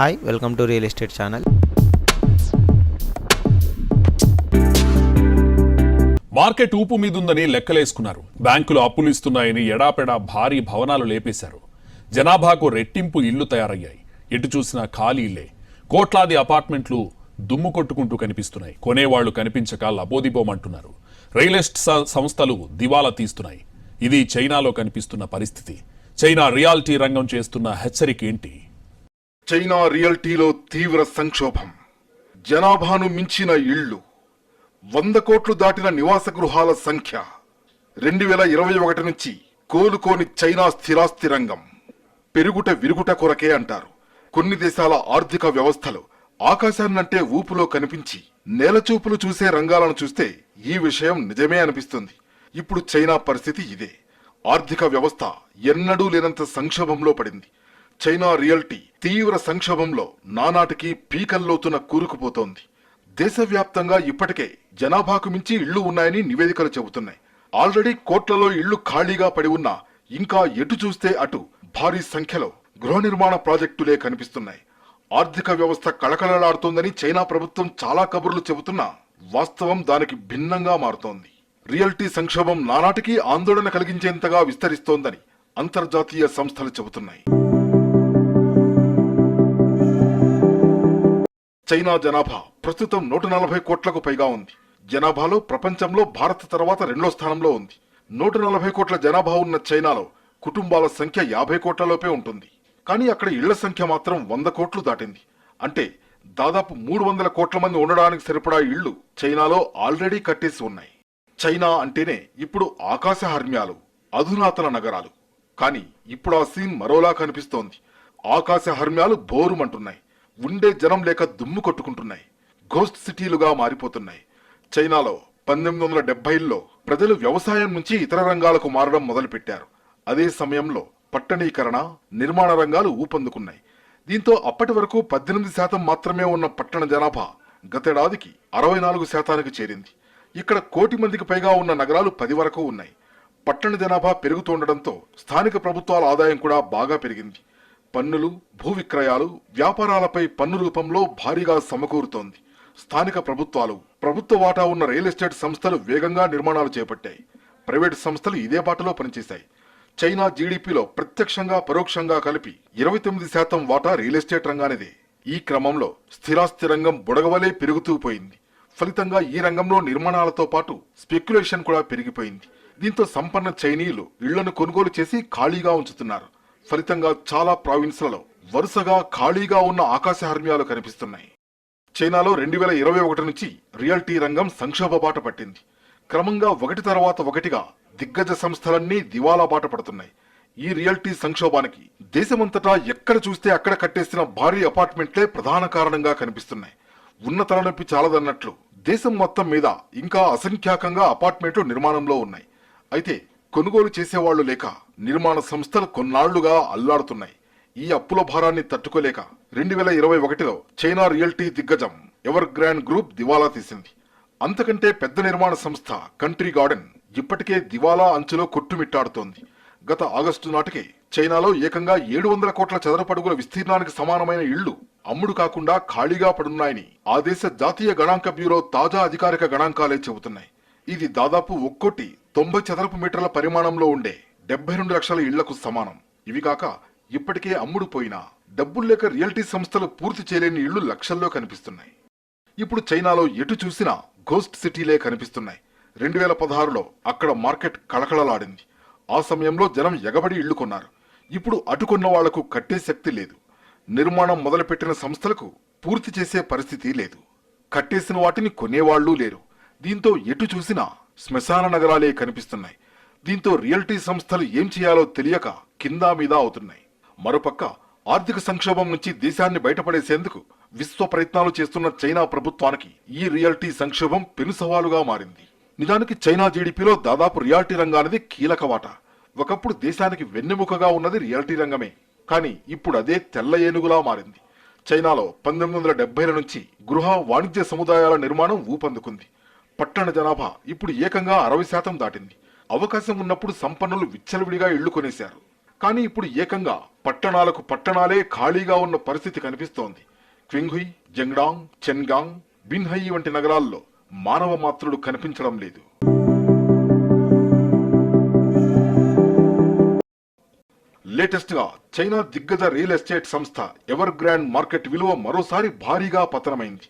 Hi welcome to real estate channel market ఊపు మీదుందని లెక్కలేసుకున్నారు. బ్యాంకులు అప్పులు ఇస్తున్నాయని ఎడాపెడా భారీ భవనాలు లేపేశారు. జనాభాకు రెట్టింపు ఇళ్ళు తయారయ్యాయి. ఎటు చూసినా ఖాళీ ఇల్లే. కోట్లాది అపార్ట్మెంట్లు దుమ్ము కొట్టుకుంటూ కనిపిస్తున్నాయి. కొనేవాళ్ళు కనిపించక లబోదిబోమంటున్నారు. రియల్ ఎస్టేట్ సంస్థలు దివాలా తీస్తున్నాయి. ఇది చైనాలో కనిపిస్తున్న పరిస్థితి. చైనా రియాలిటీ రంగం చేస్తున్న హెచ్చరిక ఏంటి? చైనా రియల్టీలో తీవ్ర సంక్షోభం. జనాభాను మించిన ఇళ్ళు వంద కోట్లు దాటిన నివాస గృహాల సంఖ్య. రెండు వేల ఇరవై ఒకటి నుంచి కోలుకోని చైనా స్థిరాస్తి రంగం. పెరుగుట విరుగుట కొరకే అంటారు. కొన్ని దేశాల ఆర్థిక వ్యవస్థలు ఆకాశాన్నంటే ఊపులో కనిపించి నేలచూపులు చూసే రంగాలను చూస్తే ఈ విషయం నిజమే అనిపిస్తుంది. ఇప్పుడు చైనా పరిస్థితి ఇదే. ఆర్థిక వ్యవస్థ ఎన్నడూ లేనంత సంక్షోభంలో పడింది. చైనా రియల్టీ తీవ్ర సంక్షోభంలో నానాటికి పీకల్లోతున కూరుకుపోతోంది. దేశవ్యాప్తంగా ఇప్పటికే జనాభాకు మించి ఇళ్ళు ఉన్నాయని నివేదికలు చెబుతున్నాయి. ఆల్రెడీ కోట్లలో ఇళ్ళు ఖాళీగా పడి ఉన్నా ఇంకా ఎటు చూస్తే అటు భారీ సంఖ్యలో గృహ నిర్మాణ ప్రాజెక్టులే కనిపిస్తున్నాయి. ఆర్థిక వ్యవస్థ కళకళలాడుతోందని చైనా ప్రభుత్వం చాలా కబుర్లు చెబుతున్నా వాస్తవం దానికి భిన్నంగా మారుతోంది. రియల్టీ సంక్షోభం నానాటికి ఆందోళన కలిగించేంతగా విస్తరిస్తోందని అంతర్జాతీయ సంస్థలు చెబుతున్నాయి. చైనా జనాభా ప్రస్తుతం నూట నలభై కోట్లకు పైగా ఉంది. జనాభాలో ప్రపంచంలో భారత్ తర్వాత రెండో స్థానంలో ఉంది. నూట నలభై కోట్ల జనాభా ఉన్న చైనాలో కుటుంబాల సంఖ్య యాభై కోట్లలోపే ఉంటుంది. కానీ అక్కడ ఇళ్ళ సంఖ్య మాత్రం వంద కోట్లు దాటింది. అంటే దాదాపు మూడు వందల కోట్ల మంది ఉండడానికి సరిపడా ఇళ్ళు చైనాలో ఆల్రెడీ కట్టేసి ఉన్నాయి. చైనా అంటేనే ఇప్పుడు ఆకాశ హర్మ్యాలు అధునాతన నగరాలు. కానీ ఇప్పుడు ఆ సీన్ మరోలా కనిపిస్తోంది. ఆకాశ హర్మ్యాలు బోరుమంటున్నాయి. ఉండే జనం లేక దుమ్ము కొట్టుకుంటున్నాయి. గోస్ట్ సిటీలుగా మారిపోతున్నాయి. చైనాలో పంతొమ్మిది వందల డెబ్బైల్లో ప్రజలు వ్యవసాయం నుంచి ఇతర రంగాలకు మారడం మొదలుపెట్టారు. అదే సమయంలో పట్టణీకరణ నిర్మాణ రంగాలు ఊపందుకున్నాయి. దీంతో అప్పటి వరకు పద్దెనిమిది శాతం మాత్రమే ఉన్న పట్టణ జనాభా గతేడాదికి అరవై నాలుగు శాతానికి చేరింది. ఇక్కడ కోటి మందికి పైగా ఉన్న నగరాలు పది వరకు ఉన్నాయి. పట్టణ జనాభా పెరుగుతుండటంతో స్థానిక ప్రభుత్వాల ఆదాయం కూడా బాగా పెరిగింది. పన్నులు భూ విక్రయాలు వ్యాపారాలపై పన్ను రూపంలో భారీగా సమకూరుతోంది. స్థానిక ప్రభుత్వాలు ప్రభుత్వ వాటా ఉన్న రియల్ ఎస్టేట్ సంస్థలు వేగంగా నిర్మాణాలు చేపట్టాయి. ప్రైవేట్ సంస్థలు ఇదే బాటలో పనిచేశాయి. చైనా జీడిపిలో ప్రత్యక్షంగా పరోక్షంగా కలిపి ఇరవై తొమ్మిది శాతం వాటా రియల్ ఎస్టేట్ రంగానిదే. ఈ క్రమంలో స్థిరాస్తి రంగం బుడగవలే పెరుగుతూ పోయింది. ఫలితంగా ఈ రంగంలో నిర్మాణాలతో పాటు స్పెక్యులేషన్ కూడా పెరిగిపోయింది. దీంతో సంపన్న చైనీయులు ఇళ్ళను కొనుగోలు చేసి ఖాళీగా ఉంచుతున్నారు. ఫలితంగా చాలా ప్రావిన్స్లలో వరుసగా ఖాళీగా ఉన్న ఆకాశ హర్మ్యాలు కనిపిస్తున్నాయి. చైనాలో రెండు వేల ఇరవై ఒకటి నుంచి రియల్టీ రంగం సంక్షోభ బాట పట్టింది. క్రమంగా ఒకటి తర్వాత ఒకటిగా దిగ్గజ సంస్థలన్నీ దివాలా బాట పడుతున్నాయి. ఈ రియల్టీ సంక్షోభానికి దేశమంతటా ఎక్కడ చూస్తే అక్కడ కట్టేసిన భారీ అపార్ట్మెంట్లే ప్రధాన కారణంగా కనిపిస్తున్నాయి. ఉన్న తలనొప్పి చాలదన్నట్లు దేశం మొత్తం మీద ఇంకా అసంఖ్యాకంగా అపార్ట్మెంట్లు నిర్మాణంలో ఉన్నాయి. అయితే కొనుగోలు చేసేవాళ్ళు లేక నిర్మాణ సంస్థలు కొన్నాళ్ళుగా అల్లాడుతున్నాయి. ఈ అప్పుల భారాన్ని తట్టుకోలేక రెండు వేల ఇరవై ఒకటిలో చైనా రియల్టీ దిగ్గజం ఎవర్ గ్రాండ్ గ్రూప్ దివాలా తీసింది. అంతకంటే పెద్ద నిర్మాణ సంస్థ కంట్రీ గార్డెన్ ఇప్పటికే దివాలా అంచులో కొట్టుమిట్టాడుతోంది. గత ఆగస్టు నాటికే చైనాలో ఏకంగా ఏడు వందల కోట్ల చదరపడుగుల విస్తీర్ణానికి సమానమైన ఇళ్ళు అమ్ముడు కాకుండా ఖాళీగా పడున్నాయని ఆ దేశ జాతీయ గణాంక బ్యూరో తాజా అధికారిక గణాంకాలే చెబుతున్నాయి. ఇది దాదాపు ఒక్కోటి తొంభై చదరపు మీటర్ల పరిమాణంలో ఉండే డెబ్బై రెండు లక్షల ఇళ్ళకు సమానం. ఇవి కాక ఇప్పటికే అమ్ముడు పోయినా డబ్బులు లేక రియల్టీ సంస్థలు పూర్తి చేయలేని ఇళ్ళు లక్షల్లో కనిపిస్తున్నాయి. ఇప్పుడు చైనాలో ఎటు చూసినా గోస్ట్ సిటీలే కనిపిస్తున్నాయి. రెండు వేల పదహారులో అక్కడ మార్కెట్ కళకళలాడింది. ఆ సమయంలో జనం ఎగబడి ఇళ్ళు కొన్నారు. ఇప్పుడు అటుకున్న వాళ్ళకు కట్టే శక్తి లేదు. నిర్మాణం మొదలుపెట్టిన సంస్థలకు పూర్తి చేసే పరిస్థితి లేదు. కట్టేసిన వాటిని కొనేవాళ్ళూ లేరు. దీంతో ఎటు చూసినా శ్మశాన నగరాలే కనిపిస్తున్నాయి. దీంతో రియల్టీ సంస్థలు ఏం చేయాలో తెలియక కిందా మీద అవుతున్నాయి. మరోపక్క ఆర్థిక సంక్షోభం నుంచి దేశాన్ని బయటపడేసేందుకు విశ్వ ప్రయత్నాలు చేస్తున్న చైనా ప్రభుత్వానికి ఈ రియల్టీ సంక్షోభం పెను సవాలుగా మారింది. నిజానికి చైనా జీడిపిలో దాదాపు రియాల్టీ రంగానిది కీలక వాట. ఒకప్పుడు దేశానికి వెన్నెముకగా ఉన్నది రియాల్టీ రంగమే. కానీ ఇప్పుడు అదే తెల్ల ఏనుగులా మారింది. చైనాలో పంతొమ్మిది వందల డెబ్బైల నుంచి గృహ వాణిజ్య సముదాయాల నిర్మాణం ఊపందుకుంది. పట్టణ జనాభా ఇప్పుడు ఏకంగా అరవై శాతం దాటింది. అవకాశం ఉన్నప్పుడు సంపన్నులు విచ్చలవిడిగా ఇళ్ళు కొనేశారు. కానీ ఇప్పుడు ఏకంగా పట్టణాలకు పట్టణాలే ఖాళీగా ఉన్న పరిస్థితి కనిపిస్తోంది. క్వింగ్హుయ్ జంగ్డాంగ్ చెన్గాంగ్ బిన్హయి వంటి నగరాల్లో మానవ మాత్రుడు కనిపించడం లేదు. లేటెస్ట్గా చైనా దిగ్గజ రియల్ ఎస్టేట్ సంస్థ ఎవర్ గ్రాండ్ మార్కెట్ విలువ మరోసారి భారీగా పతనమైంది.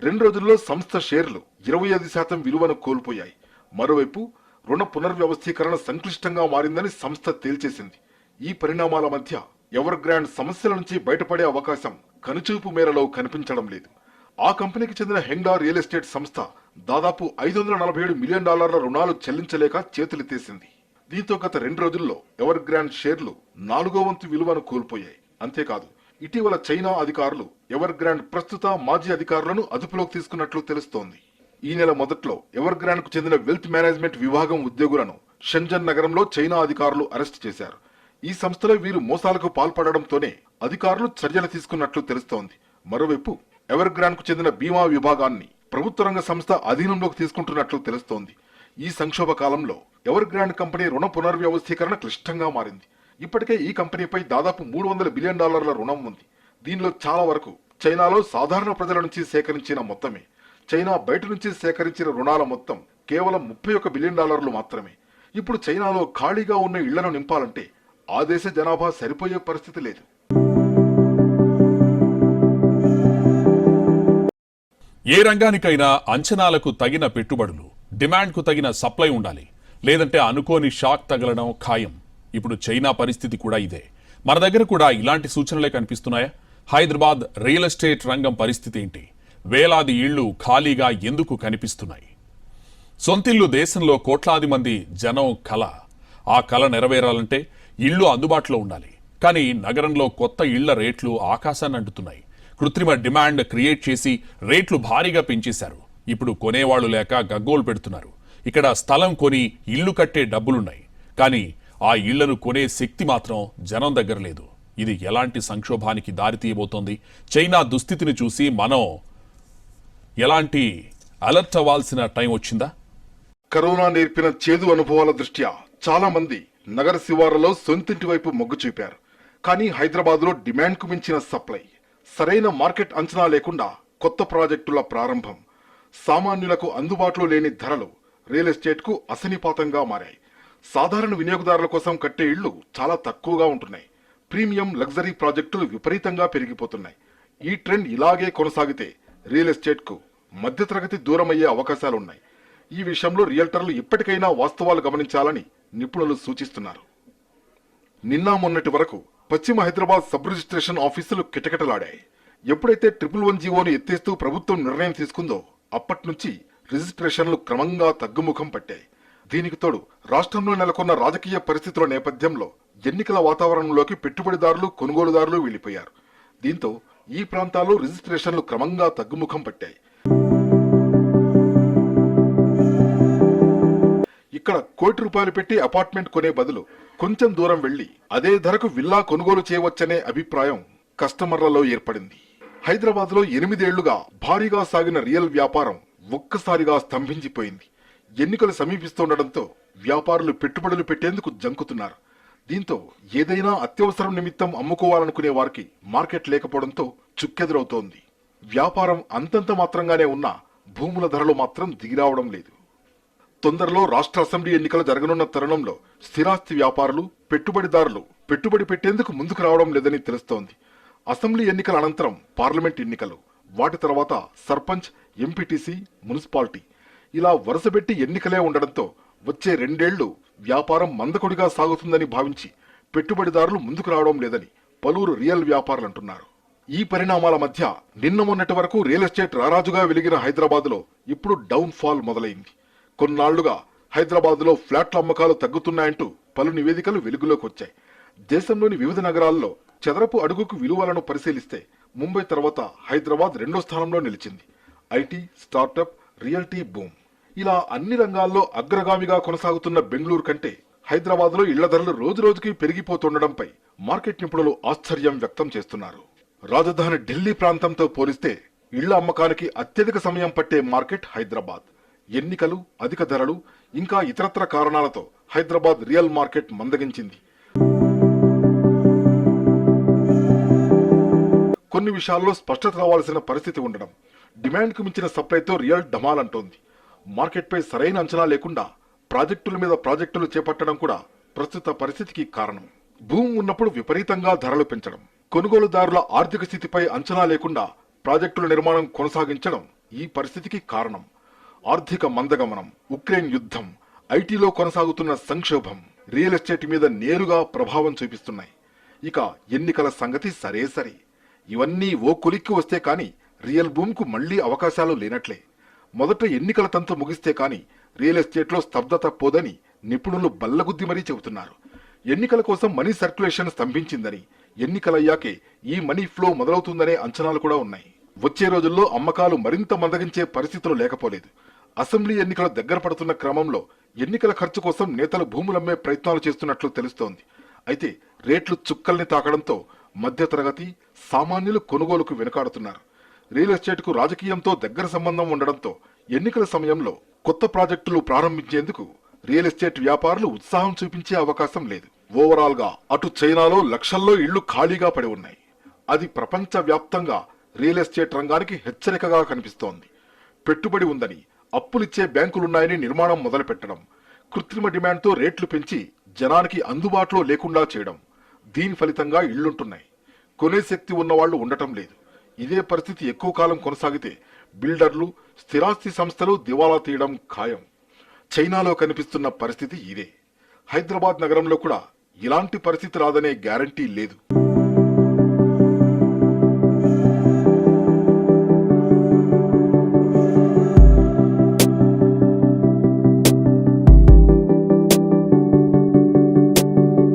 రెండు రోజుల్లో సంస్థ షేర్లు ఇరవై ఐదు శాతం విలువను కోల్పోయాయి. మరోవైపు రుణ పునర్వ్యవస్థీకరణ సంక్లిష్టంగా మారిందని సంస్థ తేల్చేసింది. ఈ పరిణామాల మధ్య ఎవర్ గ్రాండ్ సమస్యల నుంచి బయటపడే అవకాశం కనుచూపు మేరలో కనిపించడం లేదు. ఆ కంపెనీకి చెందిన హెండా రియల్ ఎస్టేట్ సంస్థ దాదాపు ఐదు వందల నలభై ఏడు మిలియన్ డాలర్ల రుణాలు చెల్లించలేక చేతులెత్తేసింది దీంతో గత రెండు రోజుల్లో ఎవర్ గ్రాండ్ షేర్లు నాలుగో వంతు విలువను కోల్పోయాయి. అంతేకాదు ఇటీవల చైనా అధికారులు ఎవర్ గ్రాండ్ ప్రస్తుత మాజీ అధికారులను అదుపులోకి తీసుకున్నట్లు తెలుస్తోంది. ఈ నెల మొదట్లో ఎవర్ గ్రాండ్కు చెందిన వెల్త్ మేనేజ్మెంట్ విభాగం ఉద్యోగులను షెంజన్ నగరంలో చైనా అధికారులు అరెస్ట్ చేశారు. ఈ సంస్థలో వీరు మోసాలకు పాల్పడడంతోనే అధికారులు చర్యలు తీసుకున్నట్లు తెలుస్తోంది. మరోవైపు ఎవర్ గ్రాండ్కు చెందిన బీమా విభాగాన్ని ప్రభుత్వ రంగ సంస్థ అధీనంలోకి తీసుకుంటున్నట్లు తెలుస్తోంది. ఈ సంక్షోభ కాలంలో ఎవర్ గ్రాండ్ కంపెనీ రుణ పునర్వ్యవస్థీకరణ క్లిష్టంగా మారింది. ఇప్పటికే ఈ కంపెనీపై దాదాపు మూడు వందల బిలియన్ డాలర్ల రుణం ఉంది. దీనిలో చాలా వరకు చైనాలో సాధారణ ప్రజల నుంచి సేకరించిన మొత్తమే. చైనా బయట నుంచి సేకరించిన రుణాల మొత్తం కేవలం ముప్పై ఒక్క బిలియన్ డాలర్లు మాత్రమే. ఇప్పుడు చైనాలో ఖాళీగా ఉన్న ఇళ్ళను నింపాలంటే ఆ దేశ జనాభా సరిపోయే పరిస్థితి లేదు. ఏ రంగానికైనా అంచనాలకు తగిన పెట్టుబడులు డిమాండ్కు తగిన సప్లై ఉండాలి. లేదంటే అనుకోని షాక్ తగలడం ఖాయం. ఇప్పుడు చైనా పరిస్థితి కూడా ఇదే. మన దగ్గర కూడా ఇలాంటి సూచనలే కనిపిస్తున్నాయా? హైదరాబాద్ రియల్ ఎస్టేట్ రంగం పరిస్థితి ఏంటి? వేలాది ఇళ్ళు ఖాళీగా ఎందుకు కనిపిస్తున్నాయి? సొంతిల్లు దేశంలో కోట్లాది మంది జనం కళ ఆ కళ నెరవేరాలంటే ఇళ్ళు అందుబాటులో ఉండాలి. కానీ నగరంలో కొత్త ఇళ్ళ రేట్లు ఆకాశాన్ని అంటుతున్నాయి. కృత్రిమ డిమాండ్ క్రియేట్ చేసి రేట్లు భారీగా పెంచేశారు. ఇప్పుడు కొనేవాళ్ళు లేక గగ్గోలు పెడుతున్నారు. ఇక్కడ స్థలం కొని ఇల్లు కట్టే డబ్బులున్నాయి. కానీ ఆ ఇళ్ళను కొనే శక్తి మాత్రం జనం దగ్గర లేదు. ఇది ఎలాంటి సంక్షోభానికి దారితీయబోతోంది చైనా దుస్థితిని చూసి మనం ఎలాంటి అలర్ట్ అవ్వాల్సిన టైం వచ్చిందా? కరోనా నేర్పిన చేదు అనుభవాల దృష్ట్యా చాలా మంది నగర శివారులో సొంతింటి వైపు మొగ్గు చూపారు. కానీ హైదరాబాద్లో డిమాండ్కు మించిన సప్లై సరైన మార్కెట్ అంచనా లేకుండా కొత్త ప్రాజెక్టుల ప్రారంభం సామాన్యులకు అందుబాటులో లేని ధరలు రియల్ ఎస్టేట్కు అసనిపాతంగా మారాయి. సాధారణ వినియోగదారుల కోసం కట్టే ఇళ్ళు చాలా తక్కువగా ఉంటున్నాయి. ప్రీమియం లగ్జరీ ప్రాజెక్టులు విపరీతంగా పెరిగిపోతున్నాయి. ఈ ట్రెండ్ ఇలాగే కొనసాగితే రియల్ ఎస్టేట్కు మధ్యతరగతి దూరమయ్యే అవకాశాలున్నాయి. ఈ విషయంలో రియల్టర్లు ఇప్పటికైనా వాస్తవాలు గమనించాలని నిపుణులు సూచిస్తున్నారు. నిన్న మొన్నటి వరకు పశ్చిమ హైదరాబాద్ సబ్ రిజిస్ట్రేషన్ ఆఫీసులు కిటకిటలాడాయి. ఎప్పుడైతే ట్రిపుల్ వన్ జీవోను ఎత్తేస్తూ ప్రభుత్వం నిర్ణయం తీసుకుందో అప్పటి నుంచి రిజిస్ట్రేషన్లు క్రమంగా తగ్గుముఖం పట్టాయి. దీనికి తోడు రాష్ట్రంలో నెలకొన్న రాజకీయ పరిస్థితుల నేపథ్యంలో ఎన్నికల వాతావరణంలోకి పెట్టుబడిదారులు కొనుగోలుదారులు వెళ్ళిపోయారు దీంతో ఈ ప్రాంతాల్లో రిజిస్ట్రేషన్లు క్రమంగా తగ్గుముఖం పట్టాయి. ఇక్కడ కోటి రూపాయలు పెట్టి అపార్ట్మెంట్ కొనే బదులు కొంచెం దూరం వెళ్ళి అదే ధరకు విల్లా కొనుగోలు చేయవచ్చనే అభిప్రాయం కస్టమర్లలో ఏర్పడింది. హైదరాబాద్లో ఎనిమిదేళ్ళుగా భారీగా సాగిన రియల్ వ్యాపారం ఒక్కసారిగా స్తంభించిపోయింది. ఎన్నికలు సమీపిస్తుండటంతో వ్యాపారులు పెట్టుబడులు పెట్టేందుకు జంకుతున్నారు. దీంతో ఏదైనా అత్యవసరం నిమిత్తం అమ్ముకోవాలనుకునే వారికి మార్కెట్ లేకపోవడంతో చుక్కెదురవుతోంది. వ్యాపారం అంతంత మాత్రంగానే ఉన్నా భూముల ధరలు మాత్రం దిగిరావడం లేదు. తొందరలో రాష్ట్ర అసెంబ్లీ ఎన్నికలు జరగనున్న తరుణంలో స్థిరాస్తి వ్యాపారులు పెట్టుబడిదారులు పెట్టుబడి పెట్టేందుకు ముందుకు రావడం లేదని తెలుస్తోంది. అసెంబ్లీ ఎన్నికల అనంతరం పార్లమెంట్ ఎన్నికలు. వాటి తర్వాత సర్పంచ్ ఎంపీటీసీ మున్సిపాలిటీ. ఇలా వరుసపెట్టి ఎన్నికలే ఉండడంతో వచ్చే రెండేళ్ళు వ్యాపారం మందకొడిగా సాగుతుందని భావించి పెట్టుబడిదారులు ముందుకు రావడం లేదని పలువురు రియల్ వ్యాపారులు అంటున్నారు ఈ పరిణామాల మధ్య నిన్న మొన్నటి వరకు రియల్ ఎస్టేట్ రారాజుగా వెలిగిన హైదరాబాద్లో ఇప్పుడు డౌన్ ఫాల్ మొదలైంది. కొన్నాళ్ళుగా హైదరాబాద్లో ఫ్లాట్ల అమ్మకాలు తగ్గుతున్నాయంటూ పలు నివేదికలు వెలుగులోకి వచ్చాయి. దేశంలోని వివిధ నగరాల్లో చదరపు అడుగుకు విలువలను పరిశీలిస్తే ముంబై తర్వాత హైదరాబాద్ రెండో స్థానంలో నిలిచింది. IT startup realty boom. ఇలా అన్ని రంగాల్లో అగ్రగామిగా కొనసాగుతున్న బెంగళూరు కంటే హైదరాబాద్లో ఇళ్ళ ధరలు రోజురోజుకి పెరిగిపోతుండడంపై మార్కెట్ నిపుణులు ఆశ్చర్యం వ్యక్తం చేస్తున్నారు. రాజధాని ఢిల్లీ ప్రాంతంతో పోలిస్తే ఇళ్ళ అమ్మకానికి అత్యధిక సమయం పట్టే మార్కెట్ హైదరాబాద్. ఎన్నికలు అధిక ధరలు ఇంకా ఇతరత్ర కారణాలతో హైదరాబాద్ రియల్ మార్కెట్ మందగించింది. కొన్ని విషయాల్లో స్పష్టత రావాల్సిన పరిస్థితి ఉండడం డిమాండ్కు మించిన సప్లైతో రియల్ ఢమాలంటోంది మార్కెట్పై సరైన అంచనా లేకుండా ప్రాజెక్టుల మీద ప్రాజెక్టులు చేపట్టడం కూడా ప్రస్తుత పరిస్థితికి కారణం. భూమి ఉన్నప్పుడు విపరీతంగా ధరలు పెంచడం కొనుగోలుదారుల ఆర్థిక స్థితిపై అంచనా లేకుండా ప్రాజెక్టుల నిర్మాణం కొనసాగించడం ఈ పరిస్థితికి కారణం. ఆర్థిక మందగమనం ఉక్రెయిన్ యుద్ధం ఐటీలో కొనసాగుతున్న సంక్షోభం రియల్ ఎస్టేట్ మీద నేరుగా ప్రభావం చూపిస్తున్నాయి. ఇక ఎన్నికల సంగతి సరే సరే. ఇవన్నీ ఓ కొలిక్కి వస్తే కాని రియల్ భూమికు మళ్ళీ అవకాశాలు లేనట్లే. మొదట ఎన్నికల తంతు ముగిస్తే కాని రియల్ ఎస్టేట్లో స్తబ్దత పోదని నిపుణులు బల్లగుద్ది మరీ చెబుతున్నారు. ఎన్నికల కోసం మనీ సర్క్యులేషన్ స్తంభించిందని ఎన్నికలయ్యాకే ఈ మనీ ఫ్లో మొదలవుతుందనే అంచనాలు కూడా ఉన్నాయి. వచ్చే రోజుల్లో అమ్మకాలు మరింత మందగించే పరిస్థితులు లేకపోలేదు. అసెంబ్లీ ఎన్నికలు దగ్గర పడుతున్న క్రమంలో ఎన్నికల ఖర్చు కోసం నేతలు భూములమ్మే ప్రయత్నాలు చేస్తున్నట్లు తెలుస్తోంది. అయితే రేట్లు చుక్కల్ని తాకడంతో మధ్యతరగతి సామాన్యులు కొనుగోలుకు వెనుకాడుతున్నారు. రియల్ ఎస్టేట్కు రాజకీయంతో దగ్గర సంబంధం ఉండడంతో ఎన్నికల సమయంలో కొత్త ప్రాజెక్టులు ప్రారంభించేందుకు రియల్ ఎస్టేట్ వ్యాపారులు ఉత్సాహం చూపించే అవకాశం లేదు. ఓవరాల్గా అటు చైనాలో లక్షల్లో ఇళ్ళు ఖాళీగా పడి ఉన్నాయి. అది ప్రపంచ వ్యాప్తంగా రియల్ ఎస్టేట్ రంగానికి హెచ్చరికగా కనిపిస్తోంది. పెట్టుబడి ఉందని అప్పులిచ్చే బ్యాంకులున్నాయని నిర్మాణం మొదలుపెట్టడం కృత్రిమ డిమాండ్తో రేట్లు పెంచి జనానికి అందుబాటులో లేకుండా చేయడం దీని ఫలితంగా ఇళ్ళుంటున్నాయి కొనే శక్తి ఉన్నవాళ్ళు ఉండటం లేదు. ఇదే పరిస్థితి ఎక్కువ కాలం కొనసాగితే బిల్డర్లు స్థిరాస్తి సంస్థలు దివాలా తీయడం ఖాయం. చైనాలో కనిపిస్తున్న పరిస్థితి ఇదే. హైదరాబాద్ నగరంలో కూడా ఇలాంటి పరిస్థితి రాదనే గ్యారంటీ లేదు.